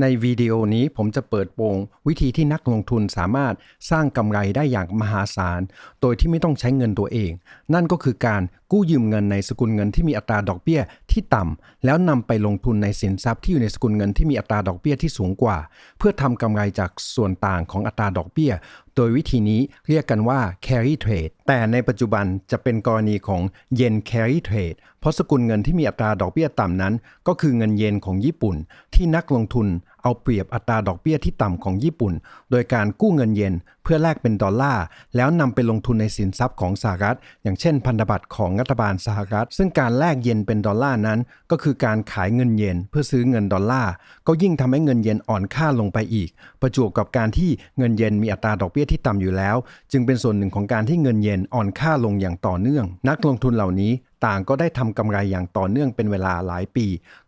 ในวิดีโอนี้ผมจะเปิดโปงวิธีที่นักลงทุนสามารถสร้างกำไรได้อย่างมหาศาล โดยที่ไม่ต้องใช้เงินตัวเอง นั่นก็คือการ กู้ยืมเงินในสกุลเงินที่มีอัตราดอกเบี้ยที่ต่ำแล้วนำไปลงทุนในสินทรัพย์ที่อยู่ในสกุลเงินที่มีอัตราดอกเบี้ยที่สูงกว่า เพื่อทำกำไรจากส่วนต่างของอัตราดอกเบี้ย โดยวิธีนี้เรียกกันว่า carry trade แต่ในปัจจุบันจะเป็นกรณีของ yen carry trade เพราะสกุลเงินที่มีอัตราดอกเบี้ยต่ำนั้น ก็คือเงินเยนของญี่ปุ่น ที่นักลงทุน เอาเปรียบอัตราดอกเบี้ยที่ต่ำของญี่ปุ่น โดยการกู้เงินเยนเพื่อแลกเป็นดอลลาร์ แล้วนำไปลงทุนในสินทรัพย์ของสหรัฐ อย่างเช่นพันธบัตรของรัฐบาลสหรัฐ ซึ่งการแลกเยนเป็นดอลลาร์นั้น ก็คือการขายเงินเยนเพื่อซื้อเงินดอลลาร์ ก็ยิ่งทำให้เงินเยนอ่อนค่าลงไปอีก ประจวบกับการที่เงินเยนมีอัตราดอกเบี้ยที่ต่ำอยู่แล้ว จึงเป็นส่วนหนึ่งของการที่เงินเยนอ่อนค่าลงอย่างต่อเนื่อง นักลงทุนเหล่านี้ ต่างก็ได้ทำกำไรอย่างต่อเนื่องเป็นเวลาหลายปี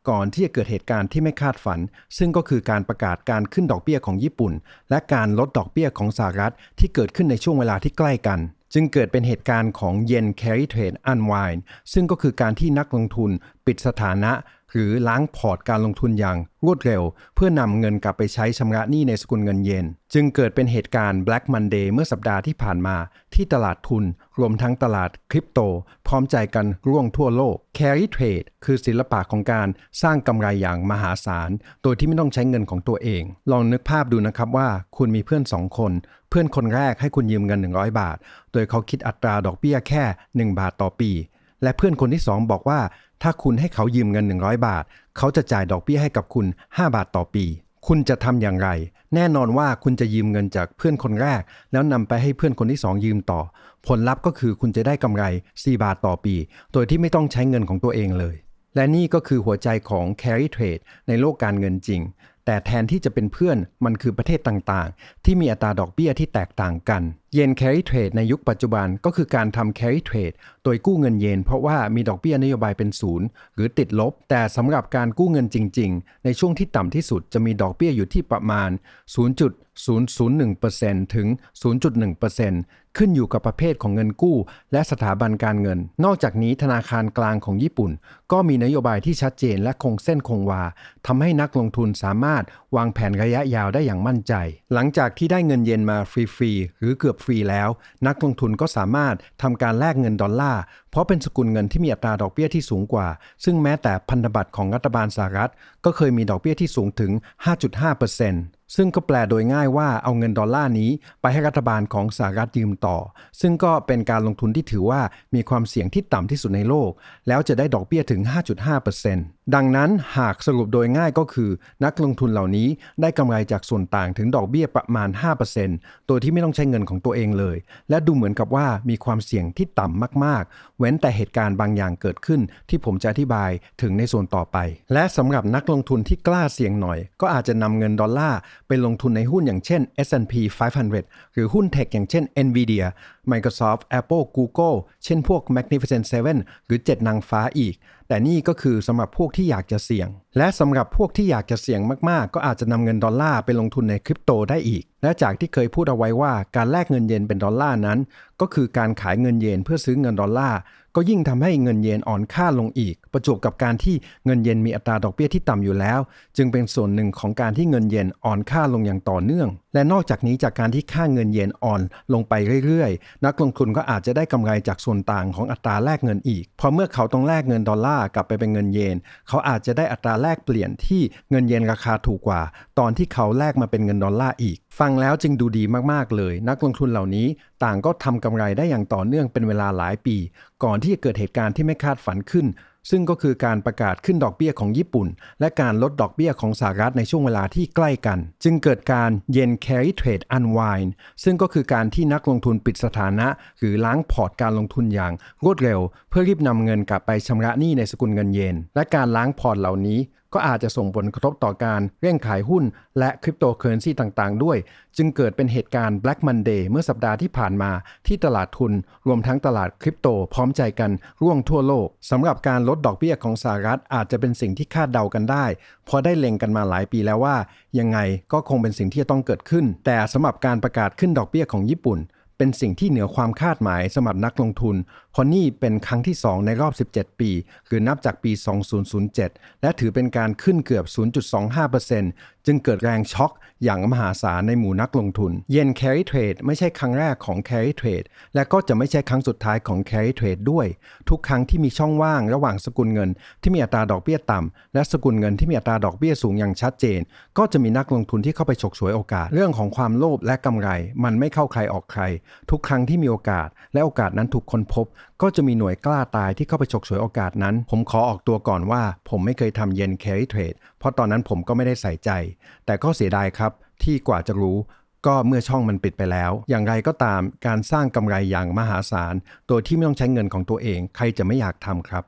ก่อนที่จะเกิดเหตุการณ์ที่ไม่คาดฝัน ซึ่งก็คือการประกาศการขึ้นดอกเบี้ยของญี่ปุ่น และการลดดอกเบี้ยของสหรัฐที่เกิดขึ้นในช่วงเวลาที่ใกล้กันจึงเกิดเป็นเหตุการณ์ของเยน carry trade unwind ซึ่งก็คือการที่นักลงทุนปิดสถานะ หรือล้างพอร์ตการลงทุนอย่างรวดเร็ว เพื่อนำเงินกลับไปใช้ชำระหนี้ในสกุลเงินเยนจึงเกิดเป็นเหตุการณ์ Black Monday เมื่อสัปดาห์ที่ผ่านมา ที่ตลาดทุน รวมทั้งตลาดคริปโต พร้อมใจกันร่วงทั่วโลก Carry Trade คือศิลปะของการสร้างกำไรอย่างมหาศาล โดยที่ไม่ต้องใช้เงินของตัวเอง ลองนึกภาพดูนะครับว่าคุณมีเพื่อนสองคน เพื่อนคนแรกให้คุณยืมเงิน 100 บาท โดยเขาคิดอัตราดอกเบี้ยแค่ 1 บาทต่อปีและเพื่อนคนที่ 2 บอกว่า ถ้าคุณให้เขายืมเงิน 100 บาท เขาจะจ่ายดอกเบี้ยให้กับคุณ 5 บาทต่อปี คุณจะทำอย่างไร แน่นอนว่าคุณจะยืมเงินจากเพื่อนคนแรก แล้วนำไปให้เพื่อนคนที่ 2 ยืมต่อ ผลลัพธ์ก็คือคุณจะได้กำไร 4 บาทต่อปี โดยที่ไม่ต้องใช้เงินของตัวเองเลย และนี่ก็คือหัวใจของ carry trade ในโลกการเงินจริง แต่แทนที่จะเป็นเพื่อนมันคือประเทศต่างๆ ที่มีอัตราดอกเบี้ยที่แตกต่างกัน เยน carry trade ในยุคปัจจุบันก็คือการทำ carry trade โดยกู้เงินเยน เพราะว่ามีดอกเบี้ยนโยบายเป็นศูนย์หรือติดลบ แต่สำหรับการกู้เงินจริง ๆ ในช่วงที่ต่ำที่สุดจะมีดอกเบี้ยอยู่ที่ประมาณ 0.001%ถึง 0.1%ขึ้นอยู่กับประเภทของเงินกู้ และสถาบันการเงิน นอกจากนี้ธนาคารกลางของญี่ปุ่น ก็มีนโยบายที่ชัดเจนและคงเส้นคงวาทำให้นักลงทุนสามารถวางแผนระยะยาวได้อย่างมั่นใจ หลังจากที่ได้เงินเยนมาฟรีๆหรือเกือบฟรีแล้ว นักลงทุนก็สามารถทำการแลกเงินดอลลาร์ เพราะเป็นสกุลเงินที่มีอัตราดอกเบี้ยที่สูงกว่า ซึ่งแม้แต่พันธบัตรของรัฐบาลสหรัฐ ก็เคยมีดอกเบี้ยที่สูงถึง 5.5%ซึ่งก็แปลโดยง่ายว่าเอาเงินดอลลาร์นี้ ไปให้รัฐบาลของสหรัฐยืมต่อ ซึ่งก็เป็นการลงทุนที่ถือว่ามีความเสี่ยงที่ต่ำที่สุดในโลก แล้วจะได้ดอกเบี้ยถึง 5.5%ดังนั้นหากสรุปโดยง่ายก็คือ นักลงทุนเหล่านี้ได้กำไรจากส่วนต่างถึงดอกเบี้ยประมาณ 5%โดยที่ไม่ต้องใช้เงินของตัวเองเลย และดูเหมือนกับว่ามีความเสี่ยงที่ต่ำมากๆ เว้นแต่เหตุการณ์บางอย่างเกิดขึ้น ที่ผมจะอธิบายถึงในส่วนต่อไป และสำหรับนักลงทุนที่กล้าเสี่ยงหน่อย ก็อาจจะนำเงินดอลลาร์ไปลงทุนในหุ้นอย่างเช่น S&P 500 หรือหุ้นเทคอย่างเช่น Nvidia Microsoft Apple Google เช่นพวก Magnificent Seven หรือ 7 นางฟ้าอีก แต่นี่ก็คือสำหรับพวกที่อยากจะเสี่ยง และสำหรับพวกที่อยากจะเสี่ยงมากๆ ก็อาจจะนำเงินดอลลาร์ไปลงทุนในคริปโตได้อีก และจากที่เคยพูดเอาไว้ว่าการแลกเงินเยนเป็นดอลลาร์นั้น ก็คือการขายเงินเยนเพื่อซื้อเงินดอลลาร์ก็ยิ่งทำให้เงินเยนอ่อนค่าลงอีก ประจวบกับการที่เงินเยนมีอัตราดอกเบี้ยที่ต่ำอยู่แล้ว จึงเป็นส่วนหนึ่งของการที่เงินเยนอ่อนค่าลงอย่างต่อเนื่อง และนอกจากนี้จากการที่ค่าเงินเยนอ่อนลงไปเรื่อยๆ นักลงทุนก็อาจจะได้กำไรจากส่วนต่างของอัตราแลกเงินอีกพอเมื่อเขาต้องแลกเงินดอลลาร์กลับไปเป็นเงินเยน เขาอาจจะได้อัตราแลกเปลี่ยนที่เงินเยนราคาถูกกว่า ตอนที่เขาแลกมาเป็นเงินดอลลาร์อีก ฟังแล้วจึงดูดีมากๆเลย นักลงทุนเหล่านี้ต่างก็ทำกำไรได้อย่างต่อเนื่องเป็นเวลาหลายปี ก่อนที่จะเกิดเหตุการณ์ที่ไม่คาดฝันขึ้น ซึ่งก็คือการประกาศขึ้นดอกเบี้ยของญี่ปุ่น และการลดดอกเบี้ยของสหรัฐในช่วงเวลาที่ใกล้กัน จึงเกิดการเย็น carry trade unwind ซึ่งก็คือการที่นักลงทุนปิดสถานะ หรือล้างพอร์ตการลงทุนอย่างรวดเร็ว เพื่อรีบนำเงินกลับไปชำระหนี้ในสกุลเงินเยนและการล้างพอร์ตเหล่านี้ ก็อาจจะส่งผลกระทบต่อการเร่งขายหุ้น และคริปโตเคอเรนซีต่างๆ ด้วย จึงเกิดเป็นเหตุการณ์ Black Monday เมื่อสัปดาห์ที่ผ่านมาที่ตลาดทุน รวมทั้งตลาดคริปโตพร้อมใจกันร่วงทั่วโลกสำหรับการลดดอกเบี้ยของสหรัฐอาจจะเป็นสิ่งที่คาดเดากันได้ เพราะได้เล็งกันมาหลายปีแล้วว่า ยังไงก็คงเป็นสิ่งที่จะต้องเกิดขึ้น แต่สำหรับการประกาศขึ้นดอกเบี้ยของญี่ปุ่น เป็นสิ่งที่เหนือความคาดหมายสำหรับนักลงทุนเพราะนี่เป็นครั้งที่ 2 ในรอบ 17 ปีหรือนับจากปี 2007 และถือเป็นการขึ้นเกือบ 0.25%จึงเกิดแรงช็อกอย่างมหาศาลในหมู่นักลงทุน เยน carry trade ไม่ใช่ครั้งแรกของ carry trade และก็จะไม่ใช่ครั้งสุดท้ายของ carry trade ด้วย ทุกครั้งที่มีช่องว่างระหว่างสกุลเงิน ที่มีอัตราดอกเบี้ยต่ำและสกุลเงินที่มีอัตราดอกเบี้ยสูงอย่างชัดเจน ก็จะมีนักลงทุนที่เข้าไปฉกฉวยโอกาส เรื่องของความโลภและกำไร มันไม่เข้าใครออกใครทุกครั้งที่มีโอกาส และโอกาสนั้นถูกค้นพบ ก็จะมีหน่วยกล้าตายที่เข้าไปฉกฉวยโอกาสนั้น ผมขอออกตัวก่อนว่า ผมไม่เคยทำเย็นแคริเทรดเพราะตอนนั้นผมก็ไม่ได้ใส่ใจ แต่ก็เสียดายครับ ที่กว่าจะรู้ก็เมื่อช่องมันปิดไปแล้ว อย่างไรก็ตามการสร้างกำไรอย่างมหาศาล โดยที่ไม่ต้องใช้เงินของตัวเอง ใครจะไม่อยากทำครับ